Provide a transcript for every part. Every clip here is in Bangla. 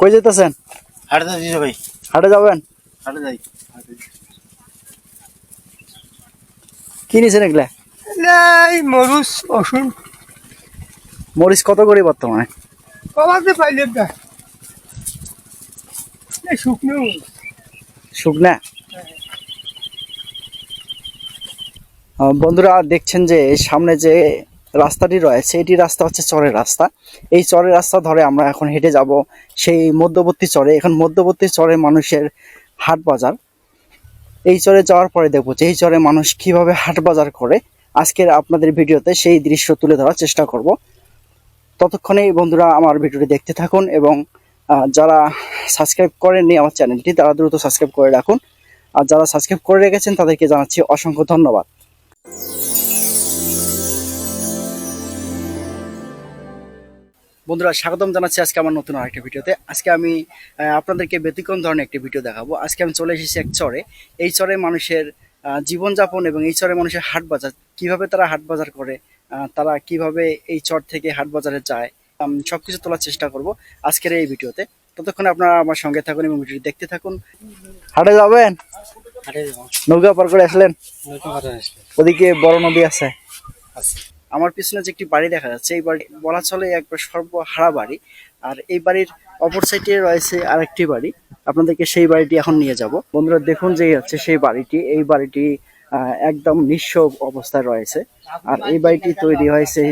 কই যেতেছেন? হাটে দিছো ভাই হাটে যাবেন? হাটে যাই। কি নিছেন এগুলা? এই মরুস অসুন মরিচ কত করে বর্তমানে? কমাতে পাইলে না শুকনো। শুকনা? বন্ধুরা দেখছেন যে সামনে যে রাস্তাটি রয়েছে। এটি রাস্তা হচ্ছে চরের রাস্তা। এই চরের রাস্তা ধরে আমরা এখন হেঁটে যাব। সেই মধ্যবর্তী চরে, এখন মধ্যবর্তী চরে মানুষের হাট বাজার। এই চরে যাওয়ার পরে দেখব যে এই চরে মানুষ কীভাবে হাট বাজার করে। আজকের আপনাদের ভিডিওতে সেই দৃশ্য তুলে ধরার চেষ্টা করব। ততক্ষণে বন্ধুরা আমার ভিডিওটি দেখতে থাকুন এবং যারা সাবস্ক্রাইব করেননি আমার চ্যানেলটি, তারা দ্রুত সাবস্ক্রাইব করে রাখুন। আর যারা সাবস্ক্রাইব করে রেখেছেন তাদেরকে জানাচ্ছি অসংখ্য ধন্যবাদ। বন্ধুরা স্বাগতম জানাচ্ছি আজকে আমার নতুন আরেকটা ভিডিওতে। আজকে আমি আপনাদেরকে ব্যতিক্রম ধরনের একটি ভিডিও দেখাবো। আজকে আমি চলে এসেছি এক চরে। এই চরে মানুষের জীবনযাপন এবং এই চরে মানুষের হাট বাজার কীভাবে তারা হাট বাজার করে তারা কীভাবে এই চর থেকে হাট বাজারে যায় আম, সবকিছু তোলার চেষ্টা করব আজকের এই ভিডিওতে। ততক্ষণে আপনারা আমার সঙ্গে থাকুন এবং ভিডিওটি দেখতে থাকুন। হাটে যাবেন? নৌকা পার করে আসলেন। ওদিকে বড় নদী আছে। আছে। আমার পিছনে যে একটি বাড়ি দেখা যাচ্ছে, এই বাড়ি বলা চলে একবার সর্বহারা বাড়ি। আর এই বাড়ির অপর সাইডে রয়েছে আরেকটি বাড়ি। আপনাদেরকে সেই বাড়িটি এখন নিয়ে যাব। বন্ধুরা, দেখুন যে হচ্ছে সেই বাড়িটি। এই বাড়িটি একদম নিঃস্ব অবস্থায় রয়েছে। আর এই বাড়িটি তৈরি হয়েছে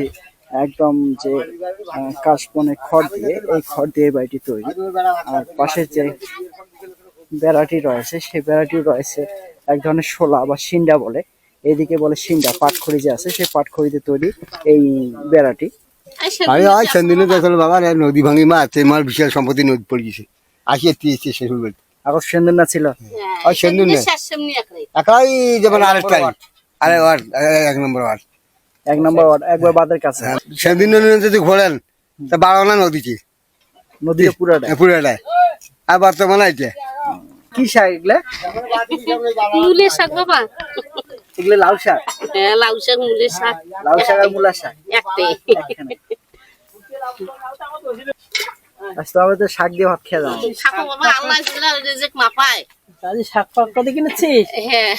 একদম যে কাশবনে খড় দিয়ে। এই খড় দিয়ে বাড়িটি তৈরি। আর পাশে যে বেড়াটি রয়েছে, সেই বেড়াটি রয়েছে এক ধরনের শোলা বা সিন্ডা বলে। এইদিকে বলে সিন্ডা পাটখড়ি যে আছে সেই পাটখড়িতে তৈরি এই বেড়াটি। আরে আজ সন্দিনে দেখল বাবা নদী ভাঙি মাছ মার বিশাল সম্পত্তি নদী পড়ে গেছে। আসি এটি এসে শেষ হয়ে আগর সেন্দিন না ছিল? আর সেন্দুর নেই। একাই যেমন আরেকটাই। আরে ওয়ার্ড এক নম্বর ওয়ার্ড। এক নম্বর ওয়ার্ড একবার বাদের কাছে। সেদিন যদি ঘোরেন তা বারোনা নদীতে। নদীর পুরাটা পুরোটাই আর বর্তমানে এটা কি শাক এগুলা শাক বাবা। এগুলো লাউ শাক? হ্যাঁ লাউ শাক মুলের শাক। লাউ শাক আর মূলা শাক? একটাই। আজ তো আমাদের শাক দিয়ে ভাত খেয়ে যাব খাব বাবা আল্লাহ দিলা রেজেক মাপায়। আজ শাক পাক কত কিনেছিস? হ্যাঁ।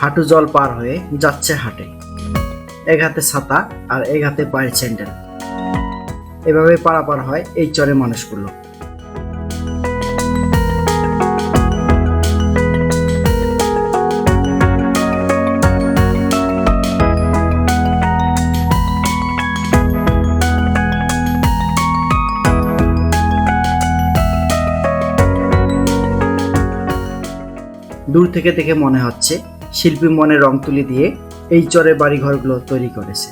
হাঁটু জল পার হয়ে যাচ্ছে হাটে। এক হাতে ছাতা আর এক হাতে পায়ের স্যান্ডেল। এভাবে পারাপার হয় এই চরে মানুষগুলো। দূর থেকে দেখে মনে হচ্ছে শিল্পী মনে রং তুলি দিয়ে এই চরে বাড়িঘরগুলো তৈরি করেছে।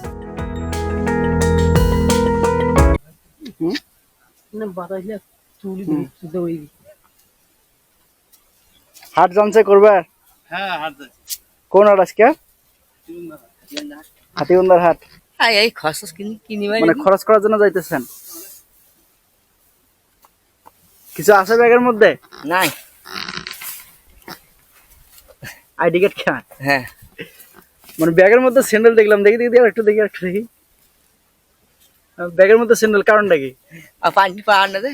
হাট জমছে করবে? হ্যাঁ কোন হাট আজকে? হাতিবন্দার হাট। এই খসস কিনি কিনি মানে খরচ করার জন্য যাইতেছেন? কিছু আছে ব্যাগের মধ্যে? নাই। আইডি কার্ড খেয়া হ্যাঁ। মানে ব্যাগের মধ্যে স্যান্ডেল দেখলাম। দেখি দেখি আর একটু দেখি আর একটু দেখি। ব্যাগের মধ্যে স্যান্ডেল কারণটা কি? আর পানি পাওয়া না দে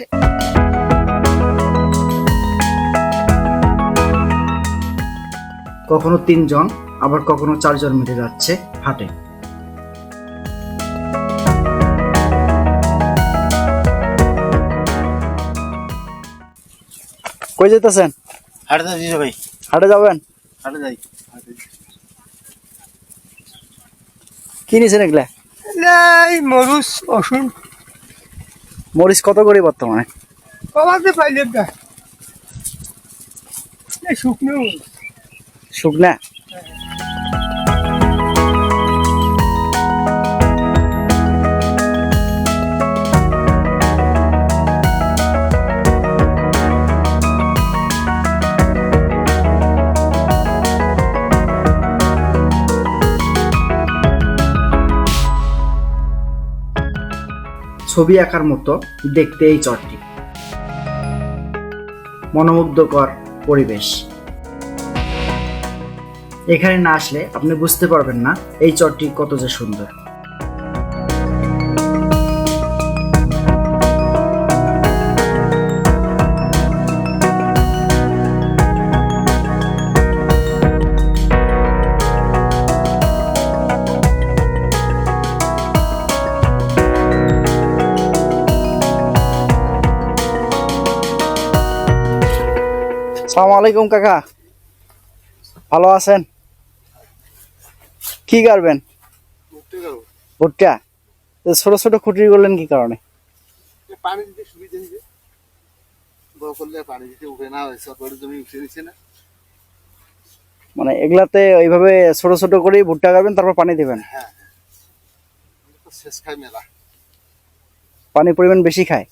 কখনো তিনজন আবার কখনো চারজন মিলে যাচ্ছে হাটে। কই যেতেছেন? হাটে দিছো ভাই হাটে যাবেন? হাটে যাই। কি নিছেন এগুলা? এই মরুস অসুন মরিচ কত করে বর্তমানে? কমাতে পাইলে শুকনো। শুকনা? ছবি আঁকার মতো দেখতে এই চটটি মনোমুগ্ধকর পরিবেশ। এখানে না আসলে আপনি বুঝতে পারবেন না এই চটটি কত যে সুন্দর। সালাম আলাইকুম কাকা। ভালো আছেন? কি করবেন ভুট্টা। ছোট ছোট খুঁটি করলেন কি কারণে? পানি দিতে সুবিধা হয়েছে বড় করলে পানি দিতে উঠে না সরকারি জমি উঠে নিচ্ছে না। মানে এগুলাতে ওইভাবে ছোট ছোট করে ভুট্টা করবেন তারপর পানি দিবেন? তো শেষ খাই মেলা। পানি পরিমাণ বেশি খায়?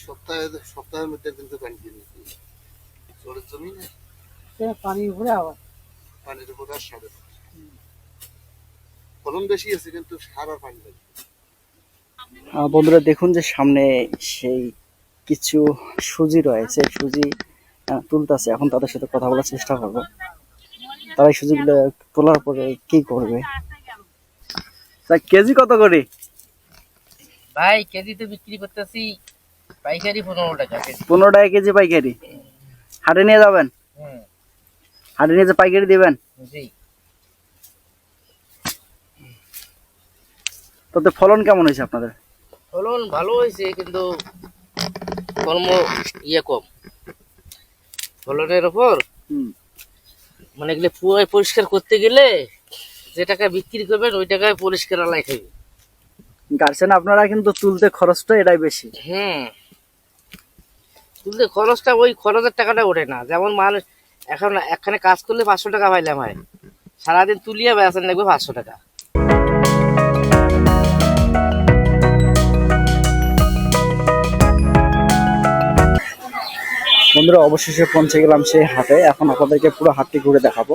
সপ্তাহে সপ্তাহের মধ্যে পানি জলের জমি না? পানি উপরে আবার। পানির উপর আর সারে না। ফলন বেশি আছে কিন্তু সার আর পানি লাগে আহ, বন্ধুরা দেখুন যে সামনে সেই কিছু সুজি রয়েছে। সুজি তুলতাছে। এখন তাদের সাথে কথা বলার চেষ্টা করব। তারা এই সুজিগুলো তোলার পরে কি করবে? তা কেজি কত করে? ভাই কেজিতে বিক্রি করতেছি পাইকারি পনেরো টাকা কেজি। পনেরো টাকা কেজি পাইকারি? হাটে নিয়ে যাবেন? হাটে নিয়ে যে পাইকারি দিবেন? জি। তাতে ফলন কেমন হয়েছে আপনাদের? ফলন ভালো হয়েছে কিন্তু কর্ম ইয়ে কম। ফলনের ওপর মানে এগুলো পুয়ায় পরিষ্কার করতে গেলে যে টাকা বিক্রি করবেন ওই টাকায় পরিষ্কার আলাই খাবে গার্সেন আপনারা কিন্তু তুলতে খরচটা এটাই বেশি। হুম তুলতে খরচটা ওই খরচের টাকাটা ওঠে না। যেমন মানুষ এখন একখানে কাজ করলে পাঁচশো টাকা পাইলাম হয় সারাদিন তুলিয়া বেড়াচ্ছেন লাগবে পাঁচশো টাকা। বন্ধুরা অবশেষে পৌঁছে গেলাম সেই হাটে। এখন আপনাদেরকে পুরো হাটটি ঘুরে দেখাবো।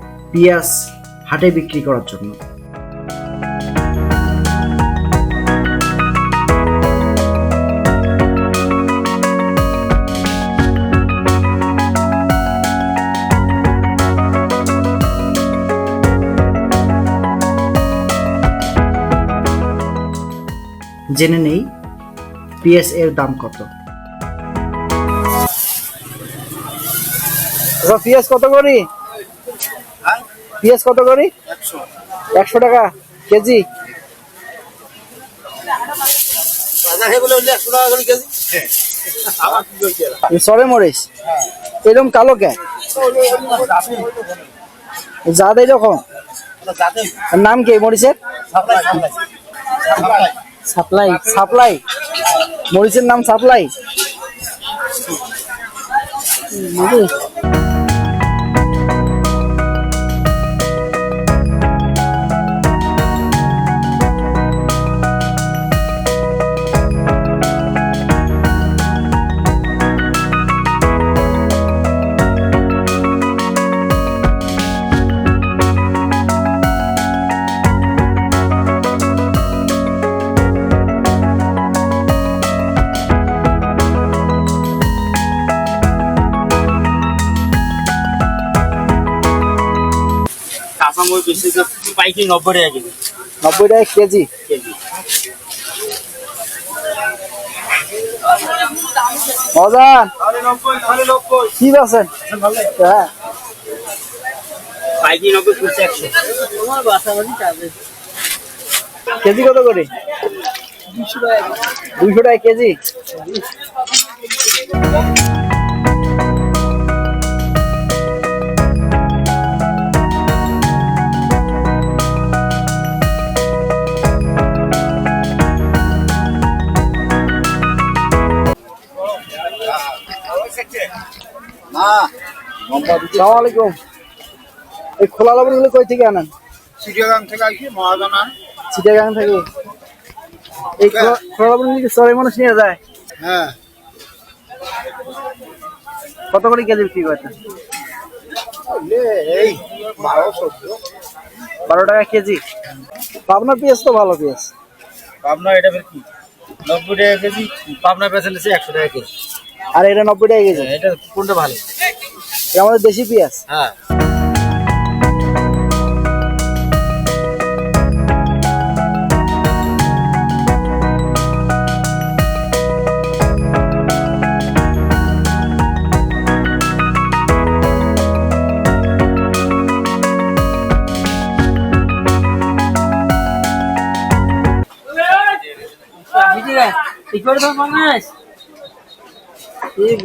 পিঁয়াজ হাটে বিক্রি করার জন্য। জেনে নেই পিএস এর দাম কত। পিএস কত করি? পিএস কত করি? একশো টাকা কেজি? সরে মরিস এরকম কালো কে জাত এরকম নাম কি মরিচের? Supply supply. মরিচের নাম সাপ্লাই? বেশি তো নব্বই টাকা কেজি। নব্বই টাকা কেজি? কেজি। মজান? কি আছেন হ্যাঁ। পাইকারি নব্বই ফুলছে একশো। কেজি কত করে? দুইশো টাকা কেজি? সালাম আলাইকুম। এই খোলা লবণগুলো কই থেকে আনেন? চিটিয়াগাং থেকে আসি মহাদানা চিটাগাং থেকে? এই খোলা- খোলা লবণ কি চরে মানুষ নিয়ে যায়? হ্যাঁ। কত করে কেজি বিক্রি করতেন এই বারো টাকা কেজি। পাবনার পেঁয়াজ তো ভালো পেঁয়াজ। পাবনা এটা কি নব্বই টাকা কেজি পাবনা নিচ্ছে একশো টাকা কেজি। আর এটা নব্বই টাকা কেজি? এটা কোনটা ভালো? আমাদের দেশি পেঁয়াজ। হ্যাঁ।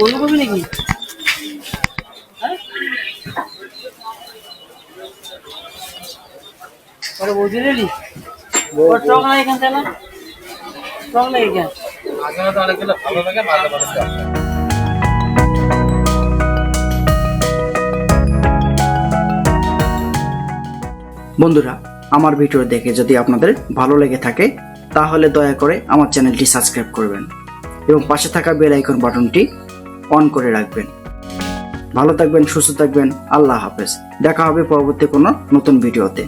বন্ধু কবি নাকি? রেলি ওর টক নাই এখান থেকে না? টক নাই এখান? আগে তো অনেকগুলো ভালো লাগে। বন্ধুরা আমার ভিডিও দেখে যদি আপনাদের ভালো লেগে থাকে তাহলে দয়া করে আমার চ্যানেলটি সাবস্ক্রাইব করবেন এবং পাশে থাকা বেল আইকন বাটনটি অন করে রাখবেন। ভালো থাকবেন সুস্থ থাকবেন আল্লাহ হাফেজ। দেখা হবে পরবর্তী কোনো নতুন ভিডিওতে।